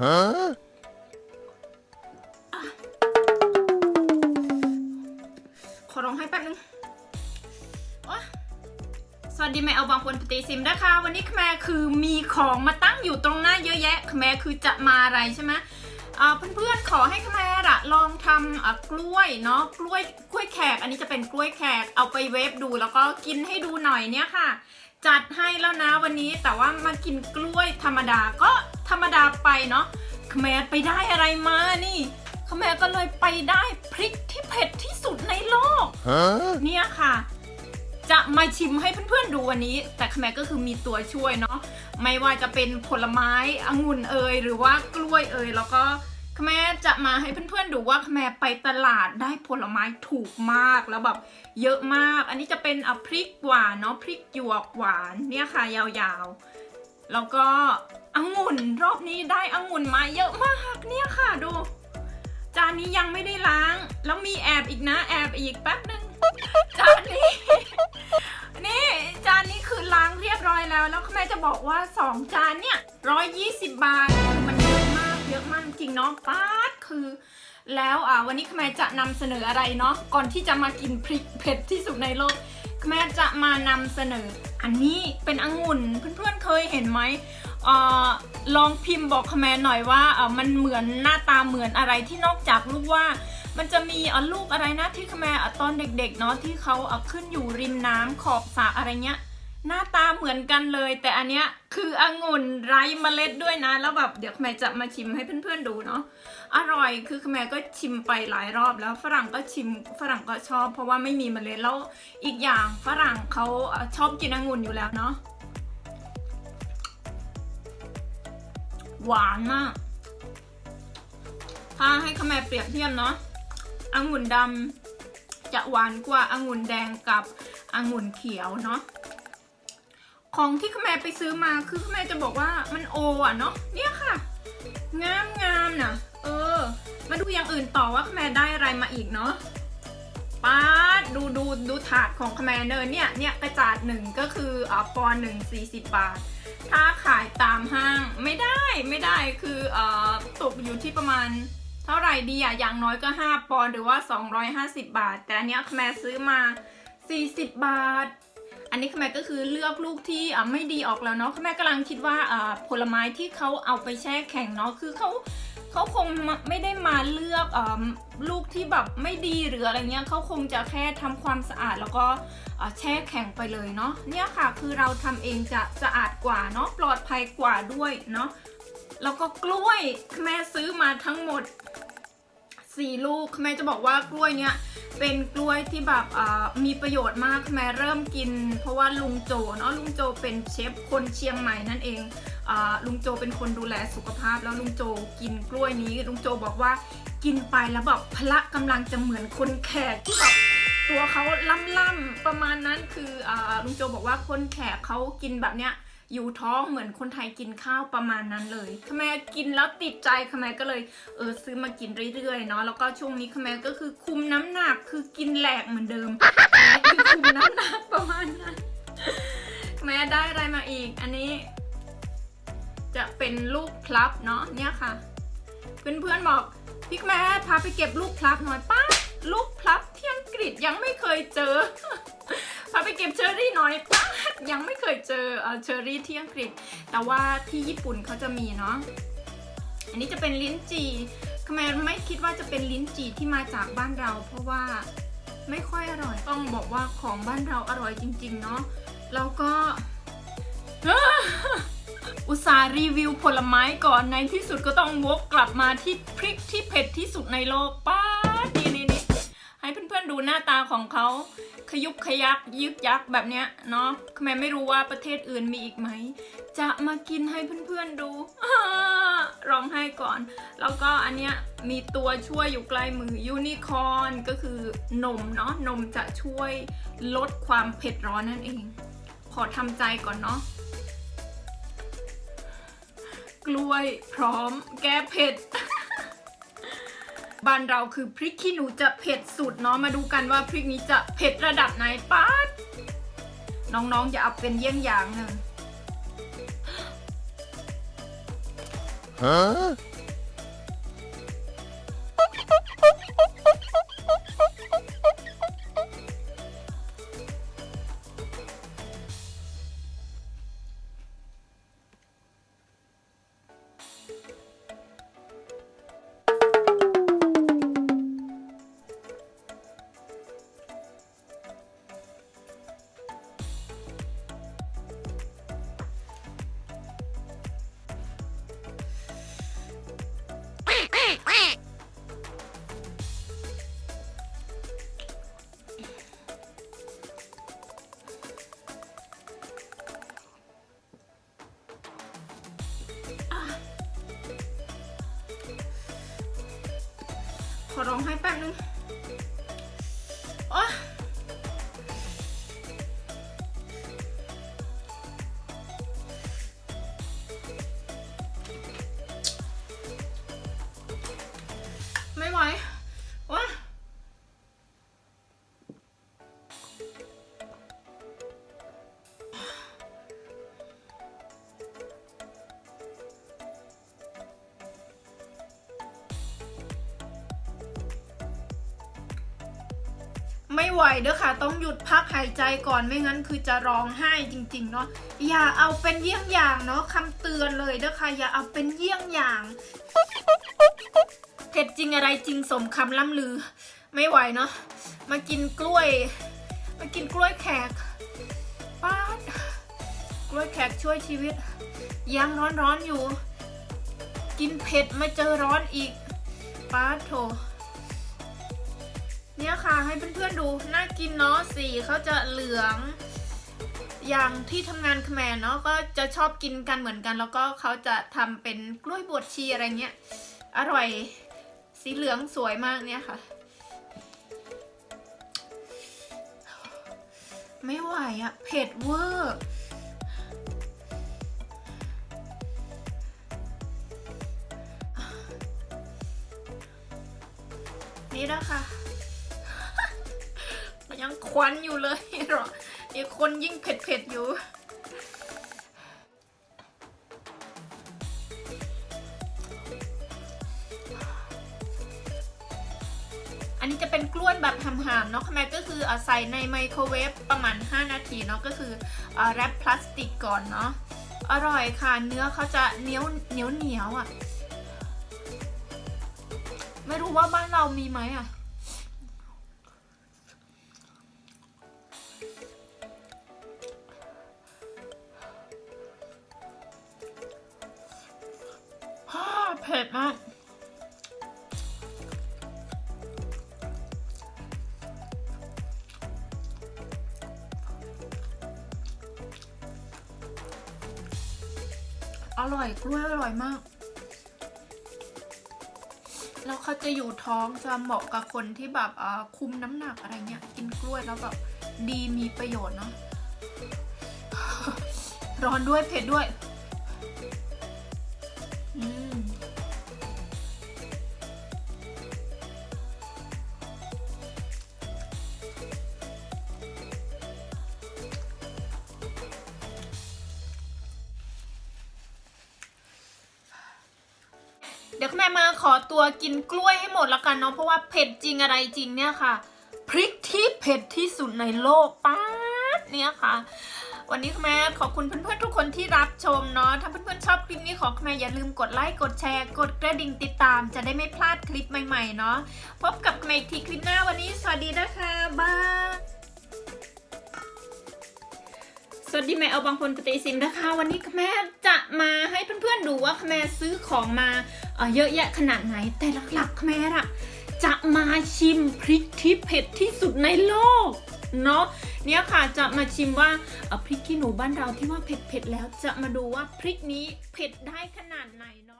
Huh? ขอร้องให้แป๊บนึงสวัสดีแม่เอาบางคนปฏิซิมนะคะ วันนี้แม่คือมีของมาตั้งอยู่ตรงหน้าเยอะแยะแม่คือจะมาอะไรใช่ไหมเพื่อนๆขอให้แม่อะลองทำกล้วยเนาะกล้วยกล้วยแขก อันนี้จะเป็นกล้วยแขกเอาไปเวฟดูแล้วก็กินให้ดูหน่อยเนี่ยค่ะ จัดให้แล้วนะวันนี้แต่ว่ามากินกล้วยธรรมดาก็ธรรมดาไปเนาะแม่ไปได้อะไรมานี่แม่ก็เลยไปได้พริกที่เผ็ดที่สุดในโลก Huh? เนี่ยค่ะ จะมาชิมให้เพื่อนๆดูวันนี้ แต่ขแมก็คือมีตัวช่วยเนาะไม่ว่าจะเป็นผลไม้องุ่นเอยหรือว่ากล้วยเอยแล้วก็ ขแมจะมาให้เพื่อนๆดูว่าขแมไปตลาดได้ผลไม้ถูกมากแล้วแบบเยอะมาก อันนี้จะเป็นอพริกหวานเนาะพริกหยวกหวานเนี่ยค่ะยาวๆ แล้วก็องุ่นรอบนี้ได้องุ่นมาเยอะมากเนี่ยค่ะดู จานนี้ยังไม่ได้ล้าง แล้วมีแอบอีกนะแอบอีกแป๊บนึงจานนี้นี่จานนี้คือล้างเรียบร้อยแล้ว แล้วแม่จะบอกว่า 2 จานเนี่ยร้อยยี่สิบบาทมัน เยอะมากจริงเนาะป๊าดคือ แล้วอ่าวันนี้แม่จะนำเสนออะไรเนาะก่อนที่จะมากินพริกเผ็ดที่สุดในโลกแม่จะมานำเสนอ อันนี้เป็นองุ่นเพื่อนๆเคยเห็นไหมออลองพิมพ์บอกคอมเมนต์หน่อยว่ามันเหมือนหน้าตาเหมือนอะไรที่นอกจากลูกว่า มันจะมีลูกอะไรนะที่คอมเมนต์ตอนเด็กๆเนาะที่เขาขึ้นอยู่ริมน้ำขอบสระอะไรเงี้ย หน้าตาเหมือนกันเลย แต่อันเนี้ยคือองุ่นไร้เมล็ดด้วยนะ แล้วแบบเดี๋ยวคมเมนต์จะมาชิมให้เพื่อนๆดูเนาะอร่อยคือคมเมนต์ก็ชิมไปหลายรอบแล้วฝรั่งก็ชิมฝรั่งก็ชอบ เพราะว่าไม่มีเมล็ดแล้วอีกอย่างฝรั่งเขาชอบกินองุ่นอยู่แล้วเนาะหวานมาก ถ้าให้ขแมเปรียบเทียบเนาะองุ่นดำจะหวานกว่าองุ่นแดงกับองุ่นเขียวเนาะ ของที่ขแมไปซื้อมาคือขแมจะบอกว่ามันโออะเนาะเนี่ยค่ะ งามงามนะเออ มาดูอย่างอื่นต่อว่าขแมได้อะไรมาอีกเนาะป้าดดูดูดูถาดของขแมเนอร์เนี่ยเนี่ยกระจาดหนึ่งก็คืออ่าปอนหนึ่งสี่สิบบาท ถ้าขายตามห้างไม่ได้ไม่ได้คืออ่อตกอยู่ที่ประมาณเท่าไหร่ดีอะอย่างน้อยก็ 5 ปอนหรือว่า 250 บาท แต่อันเนี้ยแมซื้อมา 40 บาท นนี้แม่ก็คือเลือกลูกที่อะไม่ดีออกแล้วเนาะแม่กำลังคิดว่าอ่าผลไม้ที่เขาเอาไปแช่แข็งเนาะคือเขาเขาคงไม่ได้มาเลือกอ่าลูกที่แบบไม่ดีหรืออะไรเงี้ยเขาคงจะแค่ทำความสะอาดแล้วก็แช่แข็งไปเลยเนาะเนี่ยค่ะคือเราทำเองจะสะอาดกว่าเนาะปลอดภัยกว่าด้วยเนาะแล้วก็กล้วยแม่ซื้อมาทั้งหมด 4 ลูกแม่จะบอกว่ากล้วยเนี่ยเป็นกล้วยที่แบบอ่ามีประโยชน์มากแม่เริ่มกิน เพราะว่าลุงโจเนาะลุงโจเป็นเชฟคนเชียงใหม่นั่นเองอ่าลุงโจเป็นคนดูแลสุขภาพ แล้วลุงโจกินกล้วยนี้ ลุงโจบอกว่ากินไปแล้วแบบพละกำลังจะเหมือนคนแขกที่แบบตัวเขาล่ำๆประมาณนั้นคืออาลุงโจบอกว่าคนแขกเขากินแบบเนี้ย อยู่ท้องเหมือนคนไทยกินข้าวประมาณนั้นเลยขแมกินแล้วติดใจขแมก็เลยเออซื้อมากินเรื่อยๆเนาะแล้วก็ช่วงนี้ขแมก็คือคุมน้ำหนักคือกินแหลกเหมือนเดิมคือคุมน้ำหนักประมาณนั้นแม่ได้อะไรมาอีก อันนี้จะเป็นลูกพลับเนาะเนี่ยค่ะ เพื่อนๆบอกพี่แม่พาไปเก็บลูกพลับหน่อยป้าลูกพลับที่อังกฤษยังไม่เคยเจอ พาไปเก็บเชอร์รี่หน่อยป้า ยังไม่เคยเจอเชอร์รี่ที่อังกฤษ แต่ว่าที่ญี่ปุ่นเขาจะมีเนาะอันนี้จะเป็นลิ้นจี่ทำไมไม่คิดว่าจะเป็นลิ้นจี่ที่มาจากบ้านเรา เพราะว่าไม่ค่อยอร่อย ต้องบอกว่าของบ้านเราอร่อยจริง ๆ เนาะแล้วก็ อุตส่าห์รีวิวผลไม้ก่อนในที่สุดก็ต้องวกกลับมาที่พริกที่เผ็ดที่สุดในโลกป้าดนี่นี่นี่ให้เพื่อนๆดูหน้าตาของเขา ขยุกขยักยึกยักแบบเนี้ยเนาะแม่ไม่รู้ว่าประเทศอื่นมีอีกไหม จะมากินให้เพื่อนๆดูอ่าร้องไห้ก่อน แล้วก็อันเนี้ยมีตัวช่วยอยู่ใกล้มือยูนิคอนก็คือนมเนาะนมจะช่วยลดความเผ็ดร้อนนั่นเอง ขอทำใจก่อนเนาะกล้วยพร้อมแก้เผ็ด บ้านเราคือพริกขี้หนูจะเผ็ดสุดเนาะมาดูกันว่าพริกนี้จะเผ็ดระดับไหนป้าดน้องๆอย่าเอาเป็นเยี่ยงอย่างหนึ่ง Huh? ร้องให้แป๊บนึง ไม่ไหวเด้อค่ะ ต้องหยุดพักหายใจก่อนไม่งั้นคือจะร้องไห้จริง ๆ เนาะอย่าเอาเป็นเยี่ยงอย่างเนาะคำเตือนเลยเด้อค่ะ อย่าเอาเป็นเยี่ยงอย่างเผ็ดจริงอะไรจริงสมคำล่ำลือ ไม่ไหวเนาะมากินกล้วย มากินกล้วยแขกป้ากล้วยแขกช่วยชีวิต ยังร้อนๆอยู่ กินเผ็ดมาเจอร้อนอีกป้าโถ เนี่ยค่ะให้เพื่อนๆดูน่ากินเนาะสีเขาจะเหลือง อย่างที่ทำงานคแมนเนาะก็จะชอบกินกันเหมือนกัน แล้วก็เขาจะทำเป็นกล้วยบวชชีอะไรเงี้ยอร่อยสีเหลืองสวยมากเนี่ยค่ะ ไม่ไหวอะเผ็ดเวอร์นี่นะคะมันยังค วันอยู่เลยหรอนี่คนยิ่งเผ็ดๆอยู่ อันนี้จะเป็นกล้วยแบบหำๆเนาะแม่ก็คือเอาใส่ในไมโครเวฟประมาณ 5 นาทีเนาะก็คือแรปพลาสติกก่อนเนาะอร่อยค่ะเนื้อเขาจะเหนียวเหนียวเหนียวอะ ไม่รู้ว่าบ้านเรามีไหมอะ อร่อยกล้วยอร่อยมาก แล้วเขาจะอยู่ท้องจะเหมาะกับคนที่แบบอ่าคุมน้ำหนักอะไรเงี้ย กินกล้วยแล้วแบบดีมีประโยชน์เนาะร้อนด้วยเผ็ดด้วย ยวแม่มาขอตัวกินกล้วยให้หมดแล้วกันเนาะเพราะว่าเผ็ดจริงอะไรจริงเนี่ยค่ะพริกที่เผ็ดที่สุดในโลกป๊าดเนี่ยค่ะ วันนี้คุณแม่ขอบคุณเพื่อนๆทุกคนที่รับชมเนาะถ้าเพื่อนๆชอบคลิปนี้ขอคุณแม่อย่าลืมกดไลค์กดแชร์ กดกระดิ่งติดตาม จะได้ไม่พลาดคลิปใหม่ๆเนาะพบกับคุณแม่อีกทีคลิปหน้าวันนี้ สวัสดีนะคะบาย สวัสดีแม่เอาบางคนปฏิสิมนะคะ วันนี้แม่จะมาให้เพื่อนๆดูว่าแม่ซื้อของมาเอ่อเยอะแยะขนาดไหน แต่หลักๆแม่อะจะมาชิมพริกที่เผ็ดที่สุดในโลกเนาะเนี่ยค่ะจะมาชิมว่าพริกขี้หนูบ้านเราที่ว่าเผ็ดๆแล้วจะมาดูว่าพริกนี้เผ็ดได้ขนาดไหนเนาะ